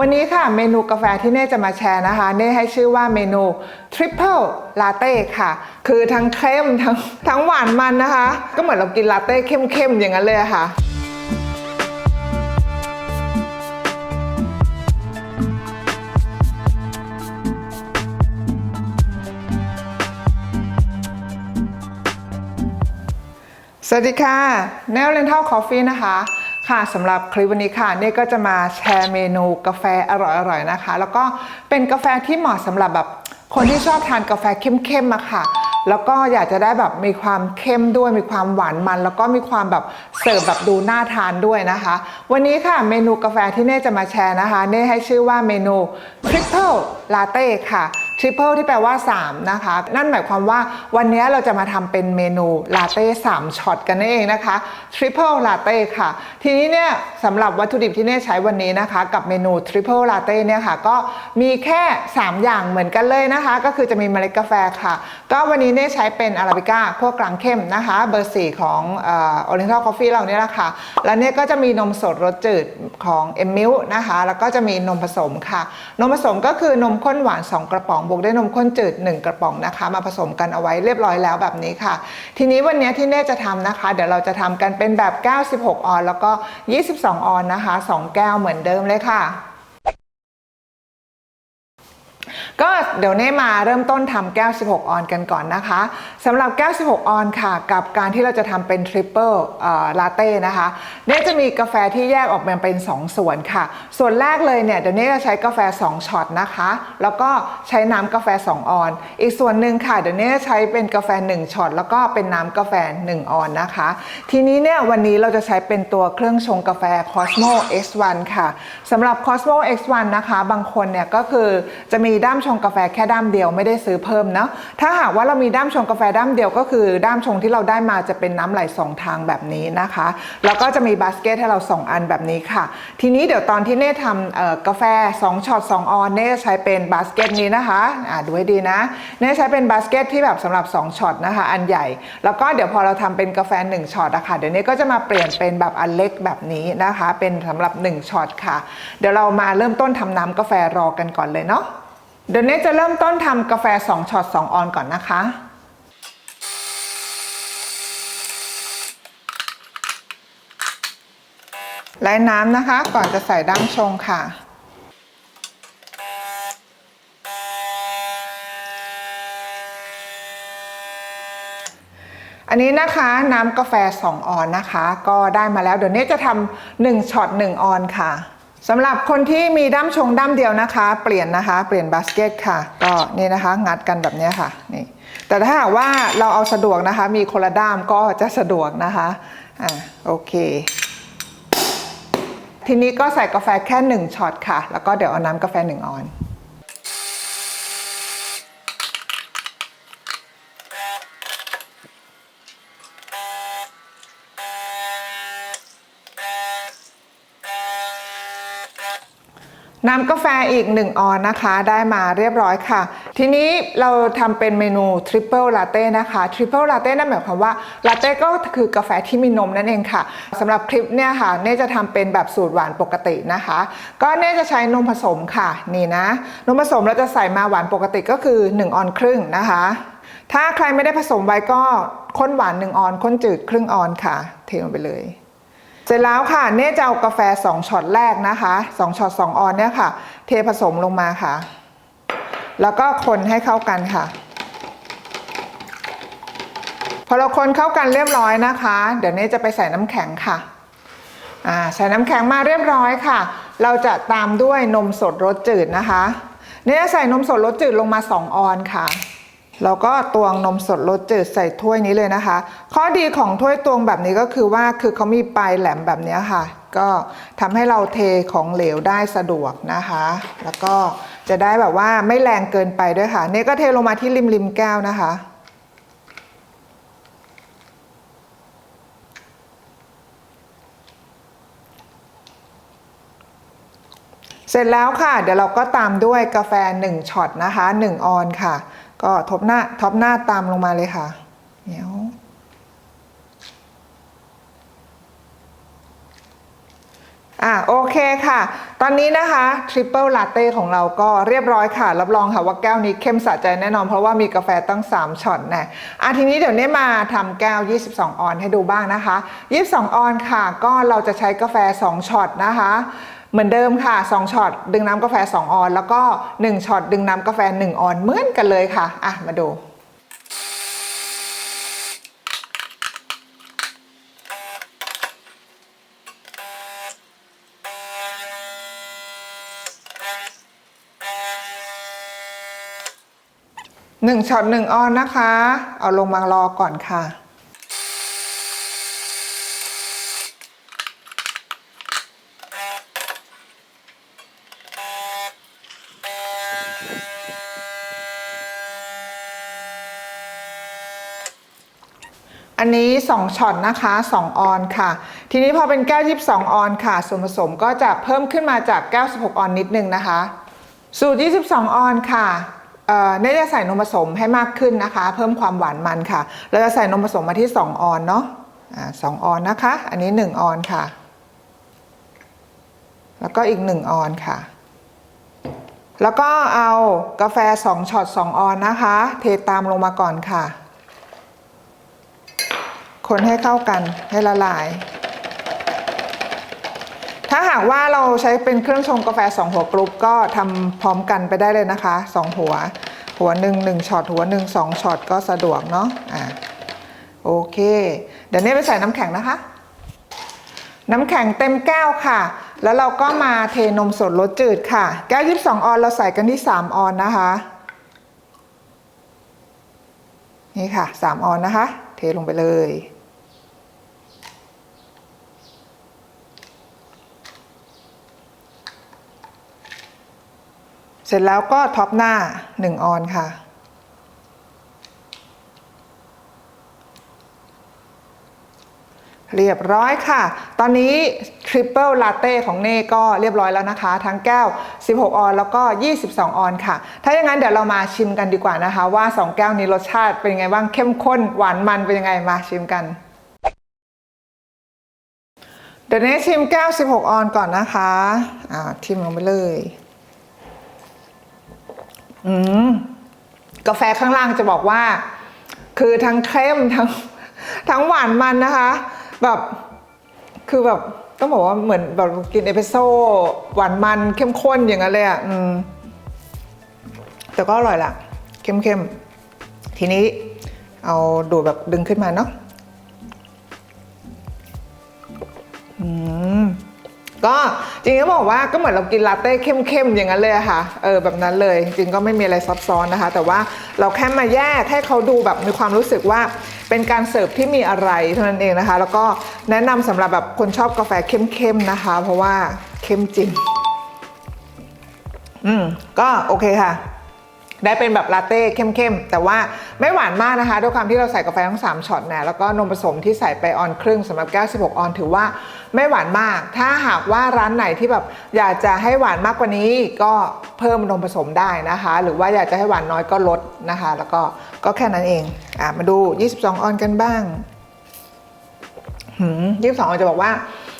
วันนี้ค่ะเมนูกาแฟที่เน่จะมาแชร์นะคะ เน่ให้ชื่อว่าเมนู Triple Latte ค่ะ คือทั้งเข้มทั้งทั้งหวานมันนะคะ ก็เหมือนเรากินลาเต้เข้มๆ อย่างนั้นเลยค่ะสวัสดีค่ะ แนวเลนเท l คอฟฟี่นะคะ ค่ะสำหรับคลิปวันนี้ค่ะเนี่ยก็จะมาแชร์เมนูกาแฟอร่อยๆนะคะ แล้วก็เป็นกาแฟที่เหมาะสำหรับแบบคนที่ชอบทานกาแฟเข้มๆอะค่ะ แล้วก็อยากจะได้แบบมีความเข้มด้วย มีความหวานมัน แล้วก็มีความแบบเสิร์ฟแบบดูน่าทานด้วยนะคะ วันนี้ค่ะเมนูกาแฟที่เน่จะมาแชร์นะคะ เน่ให้ชื่อว่าเมนู Triple Latte ค่ะ ทริปเปิลที่แปลว่า 3 นะคะ นั่นหมายความว่าวันนี้เราจะมาทำเป็นเมนูลาเต้3ช็อตกันนั่นเองนะคะทริปเปิลลาเต้ค่ะ ทีนี้เนี่ยสำหรับวัตถุดิบที่เน่ใช้วันนี้นะคะ กับเมนูทริปเปิลลาเต้เนี่ยค่ะ ก็มีแค่ 3 อย่างเหมือนกันเลยนะคะ ก็คือจะมีเมล็ดกาแฟค่ะ ก็วันนี้เน่ใช้เป็นอาราบิก้าพวกกลางเข้มนะคะ เบอร์ 4 ของออริเอนทัลคอฟฟี่เราเนี่ยแหละค่ะ แล้วเนี่ยก็จะมีนมสดรสจืดของเอมิลนะคะ แล้วก็จะมีนมผสมค่ะ นมผสมก็คือนมข้นหวาน 2 กระป๋องบวกด้วยนมข้นจืด 1 กระป๋องนะคะ มาผสมกันเอาไว้เรียบร้อยแล้วแบบนี้ค่ะ ทีนี้วันนี้ที่เน่จะทำนะคะ เดี๋ยวเราจะทำกันเป็นแบบ 96 ออนแล้วก็ 22 ออนนะคะ 2 แก้วเหมือนเดิมเลยค่ะ ก็เดี๋ยวเน่มาเริ่มต้นทำแก้ว 16 ออนกันก่อนนะคะสำหรับแก้ว 16 ออนค่ะ กับการที่เราจะทำเป็นทริปเปิลลาเต้นะคะเน่จะมีกาแฟที่แยกออกมาเป็น 2 ส่วนค่ะ ส่วนแรกเลยเนี่ยเดี๋ยวเน่จะใช้กาแฟ 2 ช็อตนะคะ แล้วก็ใช้น้ำกาแฟ 2 ออน อีกส่วนหนึ่งค่ะเดี๋ยวเน่จะใช้เป็นกาแฟ 1 ช็อตแล้วก็เป็นน้ำกาแฟ 1 ออนนะคะ ทีนี้เนี่ยวันนี้เราจะใช้เป็นตัวเครื่องชงกาแฟ Cosmo X1 ค่ะสำหรับ Cosmo X1 นะคะ บางคนเนี่ยก็คือจะมีด้ามชงกาแฟแค่ด้ามเดียวไม่ได้ซื้อเพิ่มเนาะถ้าหากว่าเรามีด้ามชงกาแฟด้ามเดียวก็คือ ด้ามชงที่เราได้มาจะเป็นน้ำไหลสองทางแบบนี้นะคะ แล้วก็จะมีบาสเกตให้เรา 2 อันแบบนี้ค่ะ ทีนี้เดี๋ยวตอนที่เน่ทำกาแฟ 2ช็อต2ออนเน่จะใช้เป็นบาสเกตนี้นะคะอ่าดูให้ดีนะเน่ใช้เป็นบาสเกตที่แบบสำหรับ 2ช็อตนะคะอันใหญ่ แล้วก็เดี๋ยวพอเราทำเป็นกาแฟ1ช็อตอะค่ะเดี๋ยวเน่ก็จะมาเปลี่ยนเป็นแบบอันเล็กแบบนี้นะคะ เป็นสำหรับ1ช็อตค่ะ เดี๋ยวเรามาเริ่มต้นทำน้ำกาแฟรอกันก่อนเลยเนาะ เดี๋ยวเนี้จะเริ่มต้นทำกาแฟ 2ช็อต2ออนก่อนนะคะและน้ำนะคะก่อนจะใส่ด้ามชงค่ะ อันนี้นะคะน้ำกาแฟ 2 ออนนะคะ ก็ได้มาแล้วเดี๋ยวนี้จะทำ1ช็อต1ออนค่ะ สำหรับคนที่มีด้ามชงด้ามเดียวนะคะ เปลี่ยนนะคะเปลี่ยนบาสเกตค่ะ ก็นี่นะคะ งัดกันแบบนี้ค่ะนี่แต่ถ้าหากว่าเราเอาสะดวกนะคะ มีคนละด้ามก็จะสะดวกนะคะอ่าโอเค ทีนี้ก็ใส่กาแฟแค่ 1ช็อตค่ะ แล้วก็เดี๋ยวเอาน้ำกาแฟ1ออน น้ำกาแฟอีก 1 ออนนะคะได้มาเรียบร้อยค่ะ ทีนี้เราทำเป็นเมนูทริปเปิลลาเต้นะคะทริปเปิลลาเต้นั่นหมายความว่าลาเต้ก็คือกาแฟที่มีนมนั่นเองค่ะสำหรับคลิปเนี่ยค่ะเน่จะทำเป็นแบบสูตรหวานปกตินะคะ ก็เน่จะใช้นมผสมค่ะนี่นะ นมผสมเราจะใส่มาหวานปกติก็คือ 1 ออนครึ่งนะคะ ถ้าใครไม่ได้ผสมไว้ก็ข้นหวาน 1 ออนข้นจืดครึ่งออนค่ะ เทลงไปเลย เสร็จแล้วค่ะ เน่จะเอากาแฟ 2ช็อตแรกนะคะ2ช็อต2ออนเนี่ยค่ะ เทผสมลงมาค่ะ แล้วก็คนให้เข้ากันค่ะ พอเราคนเข้ากันเรียบร้อยนะคะ เดี๋ยวเน่จะไปใส่น้ำแข็งค่ะใส่น้ำแข็งมาเรียบร้อยค่ะ เราจะตามด้วยนมสดรสจืดนะคะ เน่จะใส่นมสดรสจืดลงมา 2 ออนค่ะ แล้วก็ตวงนมสดรสจืดใส่ถ้วยนี้เลยนะคะ ข้อดีของถ้วยตวงแบบนี้ก็คือว่าคือเขามีปลายแหลมแบบนี้ค่ะ ก็ทำให้เราเทของเหลวได้สะดวกนะคะ แล้วก็จะได้แบบว่าไม่แรงเกินไปด้วยค่ะเนี่ยก็เทลงมาที่ริมริมแก้วนะคะ เสร็จแล้วค่ะ เดี๋ยวเราก็ตามด้วยกาแฟ 1ช็อตนะคะ 1 ออนค่ะ ก็ทบหน้าท็อปหน้าตามลงมาเลยค่ะเดี๋ยวอะโอเคค่ะ ตอนนี้นะคะทริปเปิลลาเต้ของเราก็เรียบร้อยค่ะ รับรองค่ะว่าแก้วนี้เข้มสะใจแน่นอนเพราะว่ามีกาแฟตั้ง 3ช็อตแน่อะทีนี้เดี๋ยวนี้มาทำแก้ว 22 ออนให้ดูบ้างนะคะ 22 ออนค่ะ ก็เราจะใช้กาแฟ 2ช็อตนะคะ เหมือนเดิมค่ะ 2ช็อตดึงน้ำกาแฟ 2 ออน แล้วก็ 1ช็อตดึงน้ำกาแฟ 1 ออนเหมือนกันเลยค่ะ อะ มาดูหนึ่งช็อตหนึ่งออนนะคะ เอาลงมารอก่อนค่ะ อันนี้ 2ช็อตนะคะ 2 ออนค่ะ ทีนี้พอเป็นแก้ว 22 ออนค่ะ ส่วนผสมก็จะเพิ่มขึ้นมาจากแก้ว 16 ออนนิดนึงนะคะ สูตร 22 ออนค่ะเอ่อเนยจะใส่นมผสมให้มากขึ้นนะคะ เพิ่มความหวานมันค่ะ เราจะใส่นมผสมมาที่ 2 ออนเนาะอ่าสองออนนะคะ อันนี้ 1 ออนค่ะ แล้วก็อีก 1 ออนค่ะ แล้วก็เอากาแฟ 2ช็อต2 ออนนะคะ เทตามลงมาก่อนค่ะ คนให้เข้ากันให้ละลาย ถ้าหากว่าเราใช้เป็นเครื่องชงกาแฟ 2 หัวกรุ๊ปก็ทำพร้อมกันไปได้เลยนะคะ 2 หัว หัวหนึ่งหนึ่งช็อตหัวหนึ่งสองช็อตก็สะดวกเนาะอ่าโอเค เดี๋ยวนี้ไปใส่น้ำแข็งนะคะ น้ำแข็งเต็มแก้วค่ะ แล้วเราก็มาเทนมสดรสจืดค่ะ แก้ว22ออนเราใส่กันที่ 3 ออนนะคะ นี่ค่ะ 3 ออนนะคะ เทลงไปเลย ร็จแล้วก็ท็อปหน้า 1 ออนค่ะ เรียบร้อยค่ะ ตอนนี้ทริปเปิลลาเต้ของเน่ก็เรียบร้อยแล้วนะคะ ทั้งแก้ว 16 ออนแล้วก็ 22 ออนค่ะ ถ้าอย่างนั้นเดี๋ยวเรามาชิมกันดีกว่านะคะ ว่า 2 แก้วนี้รสชาติเป็นยังไงบ้างเข้มข้นหวานมันเป็นยังไงมาชิมกันเดี๋ยวเน่ชิมแก้ว 16 ออนก่อนนะคะอ่าทิมลงไปเลย อืมกาแฟข้างล่างจะบอกว่า คือทั้งเข้มทั้งทั้งหวานมันนะคะ แบบคือแบบต้องบอกว่าเหมือนแบบกินเอสเปรสโซ่หวานมันเข้มข้นอย่างนั้นเลยอะอืมแต่ก็อร่อยละเข้มเข้มๆทีนี้เอาดูดแบบดึงขึ้นมาเนาะ ก็จริงๆก็บอกว่าก็เหมือนเรากินลาเต้เข้มๆอย่างนั้นเลยค่ะเออแบบนั้นเลยจริงก็ไม่มีอะไรซับซ้อนนะคะ แต่ว่าเราแค่มาแยกให้เขาดูแบบมีความรู้สึกว่าเป็นการเสิร์ฟที่มีอะไรเท่านั้นเองนะคะ แล้วก็แนะนำสำหรับแบบคนชอบกาแฟเข้มๆนะคะ เพราะว่าเข้มจริง อืมก็โอเคค่ะ ได้เป็นแบบลาเต้เข้มๆ แต่ว่าไม่หวานมากนะคะ ด้วยความที่เราใส่กาแฟทั้ง 3ช็อตนะแล้วก็นมผสมที่ใส่ไปออนครึ่งสำหรับแก้ว 16 ออนถือว่าไม่หวานมาก ถ้าหากว่าร้านไหนที่แบบอยากจะให้หวานมากกว่านี้ก็เพิ่มนมผสมได้นะคะ หรือว่าอยากจะให้หวานน้อยก็ลดนะคะ แล้วก็ก็แค่นั้นเองอะมาดู 22 ออนกันบ้างหืมยี่สิบสองออนจะบอกว่า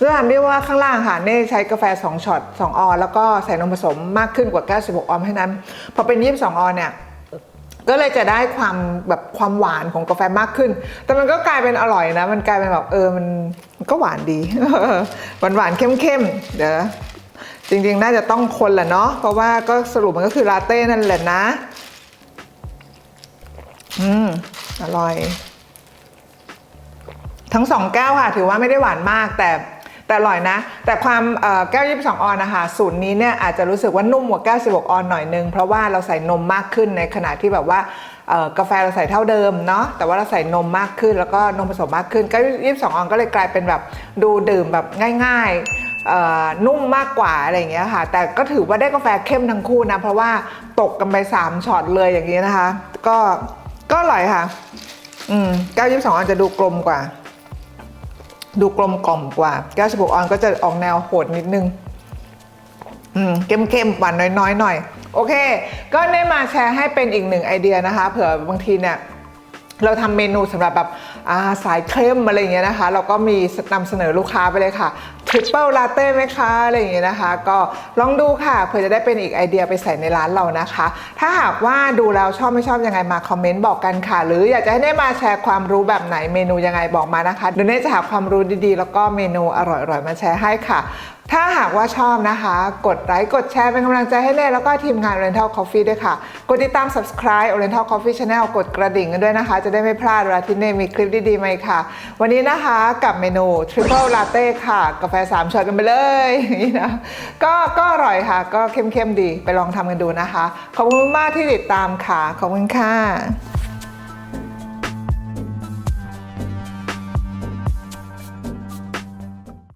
ด้วยความที่ว่าข้างล่างค่ะเน่ใช้กาแฟ 2ช็อต2ออนแล้วก็ใส่นมผสมมากขึ้นกว่าแก้ว16ออนเพราะนั้น พอเป็น 22 ออนเนี่ยก็เลยจะได้ความแบบความหวานของกาแฟมากขึ้น แต่มันก็กลายเป็นอร่อยนะ มันกลายเป็นแบบเออ มันก็หวานดี หวานหวานๆเข้มเดี๋ยวจริงๆ น่าจะต้องคนแหละเนาะ เพราะว่าก็สรุปมันก็คือลาเต้นั่นแหละนะ อืม อร่อย ทั้งสองแก้วค่ะ ถือว่าไม่ได้หวานมากแต่ แต่อร่อยนะ แต่ความแก้ว 22 ออนนะคะสูตรนี้เนี่ยอาจจะรู้สึกว่านุ่มกว่าแก้ว 16 ออนหน่อยนึง เพราะว่าเราใส่นมมากขึ้นในขณะที่แบบว่ากาแฟเราใส่เท่าเดิมเนาะแต่ว่าเราใส่นมมากขึ้น แล้วก็นมผสมมากขึ้นแก้ว 22 ออนก็เลยกลายเป็นแบบดูดื่มแบบง่ายๆนุ่มมากกว่าอะไรอย่างเงี้ยค่ะ แต่ก็ถือว่าได้กาแฟเข้มทั้งคู่นะ เพราะว่าตกกันไป 3ช็อตเลยอย่างนี้นะคะ ก็ก็อร่อยค่ะ อืมแก้ว22ออนจะดูกลมกว่า ดูกลมกล่อมกว่าแก้ว16ออนก็จะออกแนวโหดนิดนึงอืมเข้มๆหวานน้อยๆหน่อย โอเค ก็ได้มาแชร์ให้เป็นอีกหนึ่งไอเดียนะคะ เผื่อบางทีเนี่ยเราทำเมนูสำหรับแบบาสายเข้มอะไรอย่างเงี้ยนะคะ เราก็มีนำเสนอลูกค้าไปเลยค่ะ ริปเปิลลาเต้ไหมคะอะไรอย่างเงี้ยนะคะ ก็ลองดูค่ะเผื่อจะได้เป็นอีกไอเดียไปใส่ในร้านเรานะคะ ถ้าหากว่าดูแล้วชอบไม่ชอบยังไงมาคอมเมนต์บอกกันค่ะ หรืออยากจะให้ได้มาแชร์ความรู้แบบไหนเมนูยังไงบอกมานะคะเดี๋ยวเน่จะหาความรู้ดีๆ แล้วก็เมนูอร่อยๆมาแชร์ให้ค่ะ ถ้าหากว่าชอบนะคะ กดไลค์กดแชร์เป็นกำลังใจให้เน่แล้วก็ทีมงาน Oriental Coffee ด้วยค่ะ กดติดตาม subscribe Oriental Coffee Channel กดกระดิ่งกันด้วยนะคะ จะได้ไม่พลาดเวลาที่เน่มีคลิปดีๆมาค่ะ วันนี้นะคะกับเมนู Triple Latte ค่ะ กาแฟ 3ช็อตกันไปเลยอย่างนี้นะก็ก็อร่อยค่ะ ก็เข้มๆดีไปลองทำกันดูนะคะ ขอบคุณมากที่ติดตามค่ะ ขอบคุณค่ะ